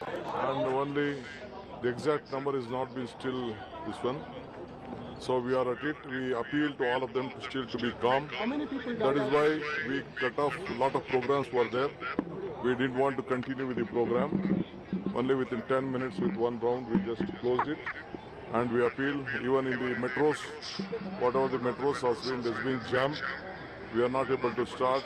and only the exact number is not been still this one. So we are at it. We appeal to all of them to still to be calm. That is why we cut off a lot of programs were there. We didn't want to continue with the program. Only within 10 minutes with one round we just closed it. And we appeal even in the metros, whatever the metros has been, there's been jam. We are not able to start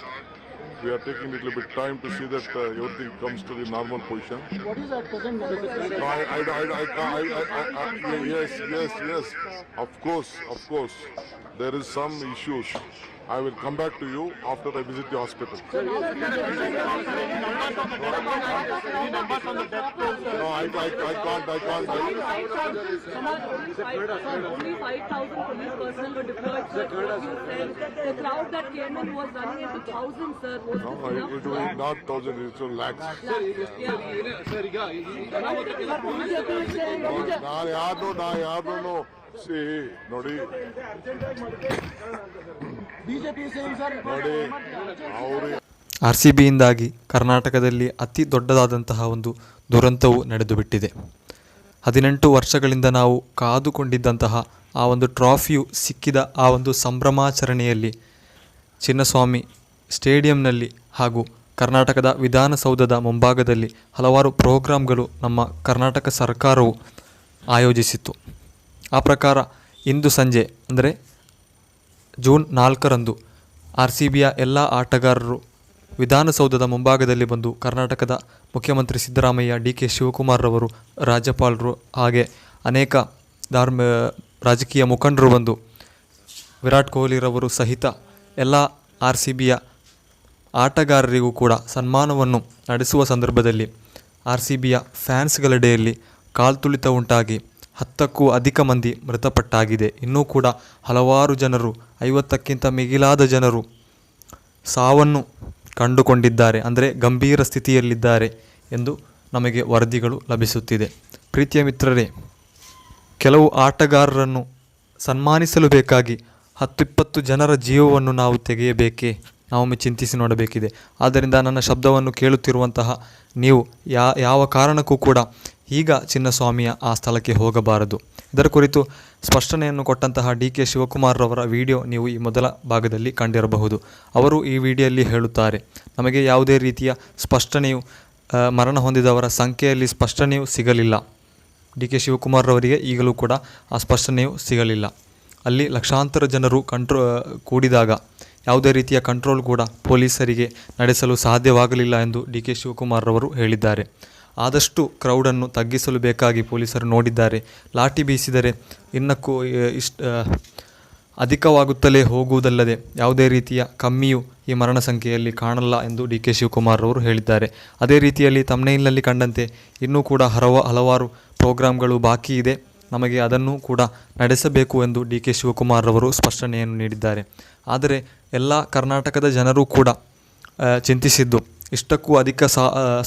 we are taking a little bit time to see that uh, everything comes to the normal position. What is at present I, I, I, I, yes, yes, yes. Of course, of course, there is some issues. I will come back to you after I visit the hospital. No, I, I, I can't, I can't. I, Only 5,000 police personnel were deployed, sir. You said the crowd that came in was running into thousands, sir. Was no, this it, enough? it was not thousand, it was lakhs. ನಾನು ಯಾರನ್ನು ನಾ ಯಾರನ್ನು C, ನೋಡಿ. ನೋಡಿ R C ಬಿಯಿಂದಾಗಿ ಕರ್ನಾಟಕದಲ್ಲಿ ಅತಿ ದೊಡ್ಡದಾದಂತಹ ಒಂದು ದುರಂತವು ನಡೆದು ಬಿಟ್ಟಿದೆ ಹದಿನೆಂಟು ವರ್ಷಗಳಿಂದ ನಾವು ಕಾದುಕೊಂಡಿದ್ದಂತಹ ಆ ಒಂದು ಟ್ರಾಫಿಯು ಸಿಕ್ಕಿದ ಆ ಒಂದು ಸಂಭ್ರಮಾಚರಣೆಯಲ್ಲಿ ಚಿನ್ನಸ್ವಾಮಿ ಸ್ಟೇಡಿಯಂನಲ್ಲಿ ಹಾಗೂ ಕರ್ನಾಟಕದ ವಿಧಾನಸೌಧದ ಮುಂಭಾಗದಲ್ಲಿ ಹಲವಾರು ಪ್ರೋಗ್ರಾಮ್ಗಳು ನಮ್ಮ ಕರ್ನಾಟಕ ಸರ್ಕಾರವು ಆಯೋಜಿಸಿತ್ತು. ಆ ಪ್ರಕಾರ ಇಂದು ಸಂಜೆ, ಅಂದರೆ ಜೂನ್ ನಾಲ್ಕರಂದು ಆರ್ ಸಿ ಬಿಯ ಎಲ್ಲ ಆಟಗಾರರು ವಿಧಾನಸೌಧದ ಮುಂಭಾಗದಲ್ಲಿ ಬಂದು ಕರ್ನಾಟಕದ ಮುಖ್ಯಮಂತ್ರಿ ಸಿದ್ದರಾಮಯ್ಯ ಡಿ ಕೆ ಶಿವಕುಮಾರ್ರವರು, ರಾಜ್ಯಪಾಲರು ಹಾಗೆ ಅನೇಕ ಧಾರ್ಮ, ರಾಜಕೀಯ ಮುಖಂಡರು ಬಂದು ವಿರಾಟ್ ಕೊಹ್ಲಿರವರು ಸಹಿತ ಎಲ್ಲ ಆರ್ ಸಿ ಬಿಯ ಆಟಗಾರರಿಗೂ ಕೂಡ ಸನ್ಮಾನವನ್ನು ನಡೆಸುವ ಸಂದರ್ಭದಲ್ಲಿ ಆರ್ ಸಿ ಬಿಯ ಫ್ಯಾನ್ಸ್ಗಳೆಡೆಯಲ್ಲಿ ಕಾಲ್ತುಳಿತ ಉಂಟಾಗಿ ಹತ್ತಕ್ಕೂ ಅಧಿಕ ಮಂದಿ ಮೃತಪಟ್ಟಾಗಿದೆ. ಇನ್ನೂ ಕೂಡ ಹಲವಾರು ಜನರು, ಐವತ್ತಕ್ಕಿಂತ ಮಿಗಿಲಾದ ಜನರು ಸಾವನ್ನು ಕಂಡುಕೊಂಡಿದ್ದಾರೆ, ಅಂದರೆ ಗಂಭೀರ ಸ್ಥಿತಿಯಲ್ಲಿದ್ದಾರೆ ಎಂದು ನಮಗೆ ವರದಿಗಳು ಲಭಿಸುತ್ತಿದೆ. ಪ್ರೀತಿಯ ಮಿತ್ರರೇ, ಕೆಲವು ಆಟಗಾರರನ್ನು ಸನ್ಮಾನಿಸಲು ಬೇಕಾಗಿ ಹತ್ತಿಪ್ಪತ್ತು ಜನರ ಜೀವವನ್ನು ನಾವು ತೆಗೆಯಬೇಕೇ? ನಾವೊಮ್ಮೆ ಚಿಂತಿಸಿ ನೋಡಬೇಕಿದೆ. ಆದ್ದರಿಂದ ನನ್ನ ಶಬ್ದವನ್ನು ಕೇಳುತ್ತಿರುವಂತಹ ನೀವು ಯಾ, ಯಾವ ಕಾರಣಕ್ಕೂ ಕೂಡ ಈಗ ಚಿನ್ನಸ್ವಾಮಿಯ ಆ ಸ್ಥಳಕ್ಕೆ ಹೋಗಬಾರದು. ಇದರ ಕುರಿತು ಸ್ಪಷ್ಟನೆಯನ್ನು ಕೊಟ್ಟಂತಹ ಡಿ ಕೆ ಶಿವಕುಮಾರ್ರವರ ವಿಡಿಯೋ ನೀವು ಈ ಮೊದಲ ಭಾಗದಲ್ಲಿ ಕಂಡಿರಬಹುದು. ಅವರು ಈ ವಿಡಿಯೋಲ್ಲಿ ಹೇಳುತ್ತಾರೆ, ನಮಗೆ ಯಾವುದೇ ರೀತಿಯ ಸ್ಪಷ್ಟನೆಯು ಮರಣ ಹೊಂದಿದವರ ಸಂಖ್ಯೆಯಲ್ಲಿ ಸ್ಪಷ್ಟನೆಯೂ ಸಿಗಲಿಲ್ಲ. ಡಿ ಕೆ ಶಿವಕುಮಾರ್ರವರಿಗೆ ಈಗಲೂ ಕೂಡ ಆ ಸ್ಪಷ್ಟನೆಯೂ ಸಿಗಲಿಲ್ಲ. ಅಲ್ಲಿ ಲಕ್ಷಾಂತರ ಜನರು ಕಂಟ್ರೋ ಕೂಡಿದಾಗ ಯಾವುದೇ ರೀತಿಯ ಕಂಟ್ರೋಲ್ ಕೂಡ ಪೊಲೀಸರಿಗೆ ನಡೆಸಲು ಸಾಧ್ಯವಾಗಲಿಲ್ಲ ಎಂದು ಡಿ ಕೆ ಶಿವಕುಮಾರ್ರವರು ಹೇಳಿದ್ದಾರೆ. ಆದಷ್ಟು ಕ್ರೌಡನ್ನು ತಗ್ಗಿಸಲು ಬೇಕಾಗಿ ಪೊಲೀಸರು ನೋಡಿದ್ದಾರೆ. ಲಾಠಿ ಬೀಸಿದರೆ ಇನ್ನಕ್ಕೂ ಇಷ್ಟ ಅಧಿಕವಾಗುತ್ತಲೇ ಹೋಗುವುದಲ್ಲದೆ ಯಾವುದೇ ರೀತಿಯ ಕಮ್ಮಿಯು ಈ ಮರಣ ಸಂಖ್ಯೆಯಲ್ಲಿ ಕಾಣಲ್ಲ ಎಂದು ಡಿ ಕೆ ಶಿವಕುಮಾರ್ ಅವರು ಹೇಳಿದ್ದಾರೆ. ಅದೇ ರೀತಿಯಲ್ಲಿ ತಮ್ನೇಲ್ನಲ್ಲಿ ಕಂಡಂತೆ ಇನ್ನೂ ಕೂಡ ಹರವ, ಹಲವಾರು ಪ್ರೋಗ್ರಾಮ್ಗಳು ಬಾಕಿ ಇದೆ. ನಮಗೆ ಅದನ್ನು ಕೂಡ ನಡೆಸಬೇಕು ಎಂದು ಡಿ ಕೆ ಶಿವಕುಮಾರ್ ಅವರು ಸ್ಪಷ್ಟನೆಯನ್ನು ನೀಡಿದ್ದಾರೆ. ಆದರೆ ಎಲ್ಲ ಕರ್ನಾಟಕದ ಜನರು ಕೂಡ ಚಿಂತಿಸಿದ್ದು. ಇಷ್ಟಕ್ಕೂ ಅಧಿಕ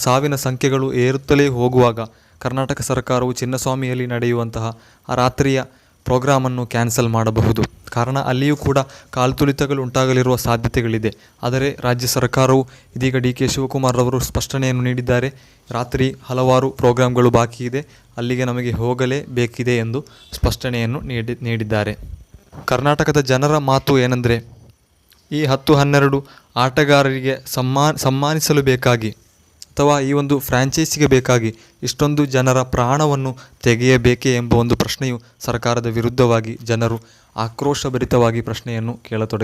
ಸಾವಿನ ಸಂಖ್ಯೆಗಳು ಏರುತ್ತಲೇ ಹೋಗುವಾಗ ಕರ್ನಾಟಕ ಸರ್ಕಾರವು ಚಿನ್ನಸ್ವಾಮಿಯಲ್ಲಿ ನಡೆಯುವಂತಹ ಆ ರಾತ್ರಿಯ ಪ್ರೋಗ್ರಾಮನ್ನು ಕ್ಯಾನ್ಸಲ್ ಮಾಡಬಹುದು. ಕಾರಣ ಅಲ್ಲಿಯೂ ಕೂಡ ಕಾಲ್ತುಳಿತಗಳು ಉಂಟಾಗಲಿರುವ ಸಾಧ್ಯತೆಗಳಿದೆ. ಆದರೆ ರಾಜ್ಯ ಸರ್ಕಾರವು ಇದೀಗ ಡಿ ಕೆ ಶಿವಕುಮಾರ್ ಅವರು ಸ್ಪಷ್ಟನೆಯನ್ನು ನೀಡಿದ್ದಾರೆ. ರಾತ್ರಿ ಹಲವಾರು ಪ್ರೋಗ್ರಾಂಗಳು ಬಾಕಿ ಇದೆ. ಅಲ್ಲಿಗೆ ನಮಗೆ ಹೋಗಲೇಬೇಕಿದೆ ಎಂದು ಸ್ಪಷ್ಟನೆಯನ್ನು ನೀಡಿ, ನೀಡಿದ್ದಾರೆ. ಕರ್ನಾಟಕದ ಜನರ ಮಾತು ಏನೆಂದರೆ ಈ ಹತ್ತು ಹನ್ನೆರಡು ಆಟಗಾರರಿಗೆ ಸಮ್ಮಾನ್, ಸಮ್ಮಾನಿಸಲು ಬೇಕಾಗಿ ಅಥವಾ ಈ ಒಂದು ಫ್ರ್ಯಾಂಚೈಸಿಗೆ ಬೇಕಾಗಿ ಇಷ್ಟೊಂದು ಜನರ ಪ್ರಾಣವನ್ನು ತೆಗೆಯಬೇಕೇ ಎಂಬ ಒಂದು ಪ್ರಶ್ನೆಯು ಸರ್ಕಾರದ ವಿರುದ್ಧವಾಗಿ ಜನರು ಆಕ್ರೋಶಭರಿತವಾಗಿ ಪ್ರಶ್ನೆಯನ್ನು ಕೇಳತೊಡಗಿ